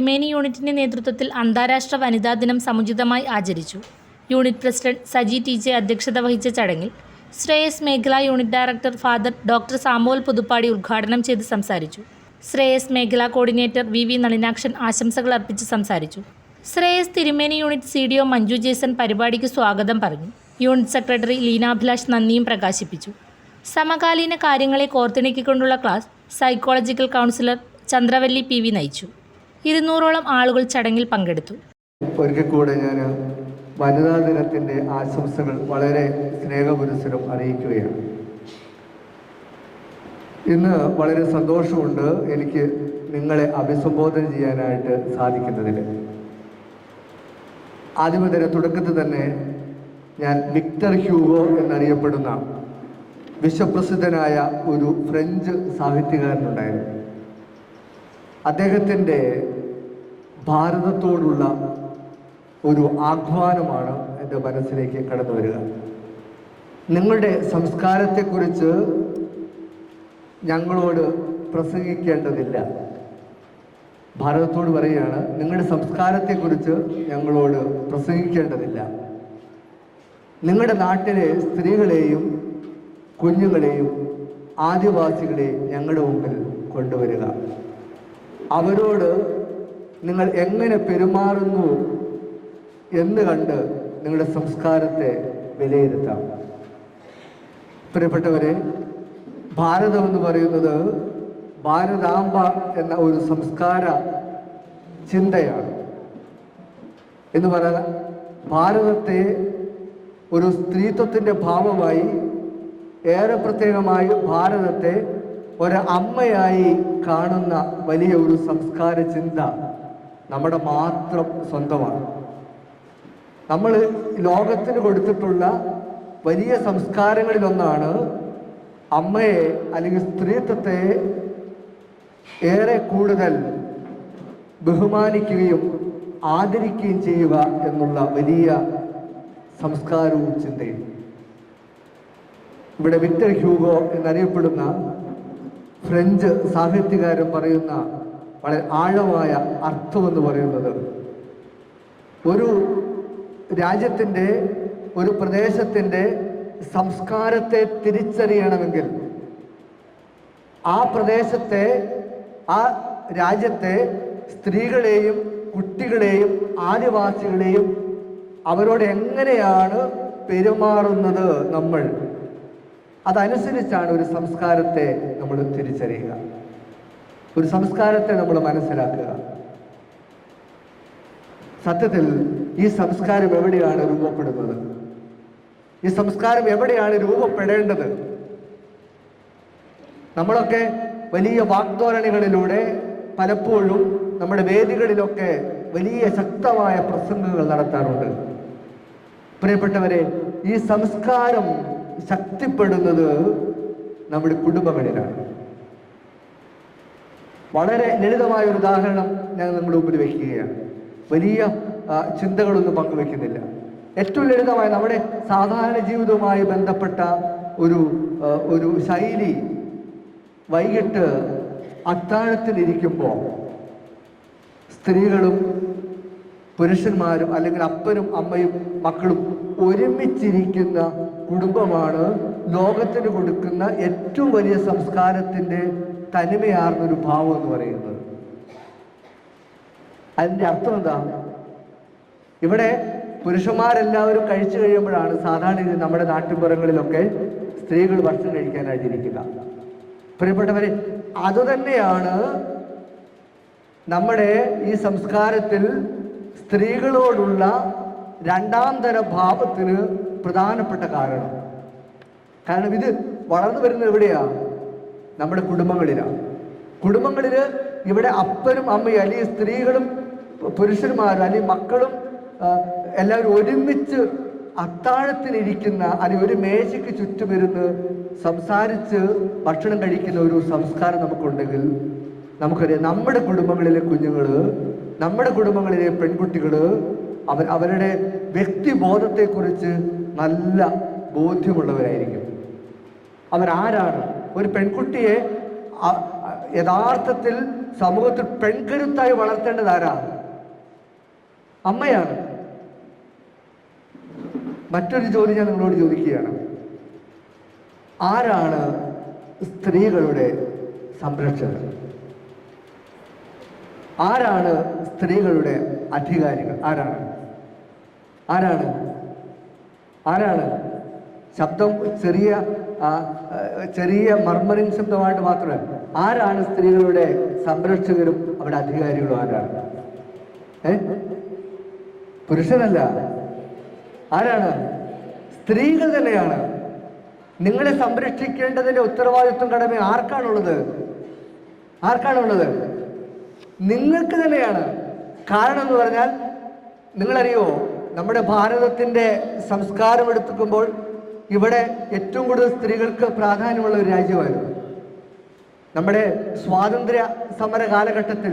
തിരുമേനി യൂണിറ്റിന്റെ നേതൃത്വത്തിൽ അന്താരാഷ്ട്ര വനിതാ ദിനം സമുചിതമായി ആചരിച്ചു. Unit president Saji T J അധ്യക്ഷത വഹിച്ച ചടങ്ങിൽ ശ്രേയസ് മേഖല unit director father doctor Samuel Puthuppadi ഉദ്ഘാടനം ചെയ്ത് സംസാരിച്ചു. ശ്രേയസ് മേഖല കോർഡിനേറ്റർ വി വി നളിനാക്ഷൻ ആശംസകൾ അർപ്പിച്ച് സംസാരിച്ചു. Shreyas Thirumeni unit C D O Manju Jason പരിപാടിക്ക് സ്വാഗതം പറഞ്ഞു. യൂണിറ്റ് സെക്രട്ടറി ലീനാഭിലാഷ് നന്ദിയും പ്രകാശിപ്പിച്ചു. സമകാലീന കാര്യങ്ങളെ കോർത്തിണക്കിക്കൊണ്ടുള്ള class psychological counsellor Chandravalli P V നയിച്ചു. ഇരുന്നൂറോളം ആളുകൾ ചടങ്ങിൽ പങ്കെടുത്തു. ഒരിക്കൽ കൂടെ ഞാൻ വനിതാ ദിനത്തിന്റെ ആശംസകൾ വളരെ സ്നേഹപുരസരം അറിയിക്കുകയാണ്. ഇന്ന് വളരെ സന്തോഷമുണ്ട് എനിക്ക് നിങ്ങളെ അഭിസംബോധന ചെയ്യാനായിട്ട് സാധിക്കുന്നതിൽ ആദ്യമേ തന്നെ തുടക്കത്തിൽ തന്നെ ഞാൻ വിക്ടർ ഹ്യൂഗോ എന്നറിയപ്പെടുന്ന വിശ്വപ്രസിദ്ധനായ ഒരു ഫ്രഞ്ച് സാഹിത്യകാരനുണ്ടായിരുന്നു. അദ്ദേഹത്തിന്റെ ഭാരതത്തോടുള്ള ഒരു ആഹ്വാനമാണ് എന്റെ മനസ്സിലേക്ക് കടന്നു വരിക. നിങ്ങളുടെ സംസ്കാരത്തെക്കുറിച്ച് ഞങ്ങളോട് പ്രസംഗിക്കേണ്ടതില്ല. ഭാരതത്തോട് പറയുകയാണ് നിങ്ങളുടെ സംസ്കാരത്തെക്കുറിച്ച് ഞങ്ങളോട് പ്രസംഗിക്കേണ്ടതില്ല. നിങ്ങളുടെ നാട്ടിലെ സ്ത്രീകളെയും കുഞ്ഞുങ്ങളെയും ആദിവാസികളെയും ഞങ്ങളുടെ മുമ്പിൽ കൊണ്ടുവരിക. അവരോട് നിങ്ങൾ എങ്ങനെ പെരുമാറുന്നു എന്ന് കണ്ട് നിങ്ങളുടെ സംസ്കാരത്തെ വിലയിരുത്താം. പ്രിയപ്പെട്ടവരെ ഭാരതം എന്ന് പറയുന്നത് ഭാരതാംബ എന്ന ഒരു സംസ്കാര ചിന്തയാണ്. എന്ന് പറയാൻ ഭാരതത്തെ ഒരു സ്ത്രീത്വത്തിന്റെ ഭാവമായി ഏറെ പ്രത്യേകമായി ഭാരതത്തെ ഒരു അമ്മയായി കാണുന്ന വലിയ ഒരു സംസ്കാര ചിന്ത. നമ്മുടെ മാത്രം സ്വന്തമാണ്. നമ്മൾ ലോകത്തിന് കൊടുത്തിട്ടുള്ള വലിയ സംസ്കാരങ്ങളിലൊന്നാണ് അമ്മയെ അല്ലെങ്കിൽ സ്ത്രീത്വത്തെ ഏറെ കൂടുതൽ ബഹുമാനിക്കുകയും ആദരിക്കുകയും ചെയ്യുക എന്നുള്ള വലിയ സംസ്കാരവും ചിന്തയും. ഇവിടെ വിക്ടർ ഹ്യൂഗോ എന്നറിയപ്പെടുന്ന ഫ്രഞ്ച് സാഹിത്യകാരൻ പറയുന്ന വളരെ ആഴമായ അർത്ഥമെന്ന് പറയുന്നത്. ഒരു രാജ്യത്തിന്റെ ഒരു പ്രദേശത്തിന്റെ സംസ്കാരത്തെ തിരിച്ചറിയണമെങ്കിൽ ആ പ്രദേശത്തെ ആ രാജ്യത്തെ സ്ത്രീകളെയും കുട്ടികളെയും ആദിവാസികളെയും അവരോട് എങ്ങനെയാണ് പെരുമാറുന്നത് നമ്മൾ? അതനുസരിച്ചാണ് ഒരു സംസ്കാരത്തെ നമ്മൾ തിരിച്ചറിയുക. ഒരു സംസ്കാരത്തെ നമ്മൾ മനസ്സിലാക്കുക. സത്യത്തിൽ ഈ സംസ്കാരം എവിടെയാണ് രൂപപ്പെടുന്നത്? ഈ സംസ്കാരം എവിടെയാണ് രൂപപ്പെടേണ്ടത്? നമ്മളൊക്കെ വലിയ വാഗ്ദോരണികളിലൂടെ പലപ്പോഴും നമ്മുടെ വേദികളിലൊക്കെ വലിയ ശക്തമായ പ്രസംഗങ്ങൾ നടത്താറുണ്ട്. പ്രിയപ്പെട്ടവരെ ഈ സംസ്കാരം ശക്തിപ്പെടുന്നത് നമ്മുടെ കുടുംബങ്ങളിലാണ്. വളരെ ലളിതമായ ഒരു ഉദാഹരണം ഞാൻ നമ്മുടെ മുമ്പിൽ വയ്ക്കുകയാണ് വലിയ ചിന്തകളൊന്നും പങ്കുവെക്കുന്നില്ല. ഏറ്റവും ലളിതമായ നമ്മുടെ സാധാരണ ജീവിതവുമായി ബന്ധപ്പെട്ട ഒരു ഒരു ശൈലി വൈകിട്ട് അത്താഴത്തിലിരിക്കുമ്പോൾ സ്ത്രീകളും പുരുഷന്മാരും അല്ലെങ്കിൽ അപ്പനും അമ്മയും മക്കളും ഒരുമിച്ചിരിക്കുന്ന കുടുംബമാണ് ലോകത്തിന് കൊടുക്കുന്ന ഏറ്റവും വലിയ സംസ്കാരത്തിന്റെ തനിമയാർന്നൊരു ഭാവം എന്ന് പറയുന്നത്. അതിന്റെ അർത്ഥം എന്താ? ഇവിടെ പുരുഷന്മാരെല്ലാവരും കഴിച്ചു കഴിയുമ്പോഴാണ് സാധാരണ നമ്മുടെ നാട്ടിൻപുറങ്ങളിലൊക്കെ സ്ത്രീകൾ ഭക്ഷണം കഴിക്കാനായിട്ടിരിക്കുക. പ്രിയപ്പെട്ടവരെ അതുതന്നെയാണ് നമ്മുടെ ഈ സംസ്കാരത്തിൽ സ്ത്രീകളോടുള്ള രണ്ടാം തര ഭാവത്തിന് പ്രധാനപ്പെട്ട കാരണം. കാരണം ഇത് വളർന്നു വരുന്നത് എവിടെയാ? നമ്മുടെ കുടുംബങ്ങളിലാണ് കുടുംബങ്ങളിൽ ഇവിടെ അപ്പനും അമ്മയും അല്ലെങ്കിൽ സ്ത്രീകളും പുരുഷന്മാരും അല്ലെങ്കിൽ മക്കളും എല്ലാവരും ഒരുമിച്ച് അത്താഴത്തിനിരിക്കുന്ന അല്ലെങ്കിൽ ഒരു മേശയ്ക്ക് ചുറ്റുമിരുന്ന് സംസാരിച്ച് ഭക്ഷണം കഴിക്കുന്ന ഒരു സംസ്കാരം നമുക്കുണ്ടെങ്കിൽ നമുക്കറിയാം നമ്മുടെ കുടുംബങ്ങളിലെ കുഞ്ഞുങ്ങൾ നമ്മുടെ കുടുംബങ്ങളിലെ പെൺകുട്ടികൾ അവർ അവരുടെ വ്യക്തിബോധത്തെക്കുറിച്ച് നല്ല ബോധ്യമുള്ളവരായിരിക്കും. അവരാരാണ് ഒരു പെൺകുട്ടിയെ യഥാർത്ഥത്തിൽ സമൂഹത്തിൽ പെൺകരുത്തായി വളർത്തേണ്ടത് ആരാണ് അമ്മയാണ്. മറ്റൊരു ജോലി ഞാൻ നിങ്ങളോട് ചോദിക്കുകയാണ്. ആരാണ് സ്ത്രീകളുടെ സംരക്ഷകർ? ആരാണ് സ്ത്രീകളുടെ അധികാരികൾ? ആരാണ്? ആരാണ്? ആരാണ്? ശബ്ദം ചെറിയ ചെറിയ മർമറിങ് ശബ്ദമായിട്ട് മാത്രമേ. ആരാണ് സ്ത്രീകളുടെ സംരക്ഷകരും അവിടെ അധികാരികളും ആരാണ്? ഏ? പുരുഷനല്ല. ആരാണ്? സ്ത്രീകൾ തന്നെയാണ്. നിങ്ങളെ സംരക്ഷിക്കേണ്ടതിന്റെ ഉത്തരവാദിത്വം കടമ ആർക്കാണുള്ളത്? ആർക്കാണുള്ളത്? നിങ്ങൾക്ക് തന്നെയാണ്. കാരണം എന്ന് പറഞ്ഞാൽ നിങ്ങളറിയോ നമ്മുടെ ഭാരതത്തിന്റെ സംസ്കാരം എടുത്തുക്കുമ്പോൾ ഇവിടെ ഏറ്റവും കൂടുതൽ സ്ത്രീകൾക്ക് പ്രാധാന്യമുള്ള ഒരു രാജ്യമായിരുന്നു. നമ്മുടെ സ്വാതന്ത്ര്യ സമര കാലഘട്ടത്തിൽ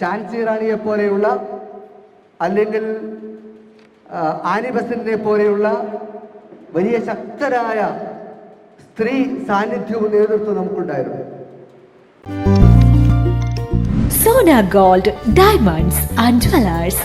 ഝാൻസി റാണിയെ പോലെയുള്ള അല്ലെങ്കിൽ ആനിബസിനെ പോലെയുള്ള വലിയ ശക്തരായ സ്ത്രീ സാന്നിധ്യവും നേതൃത്വവും നമുക്കുണ്ടായിരുന്നു. Sona gold diamonds and jewellers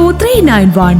three nine one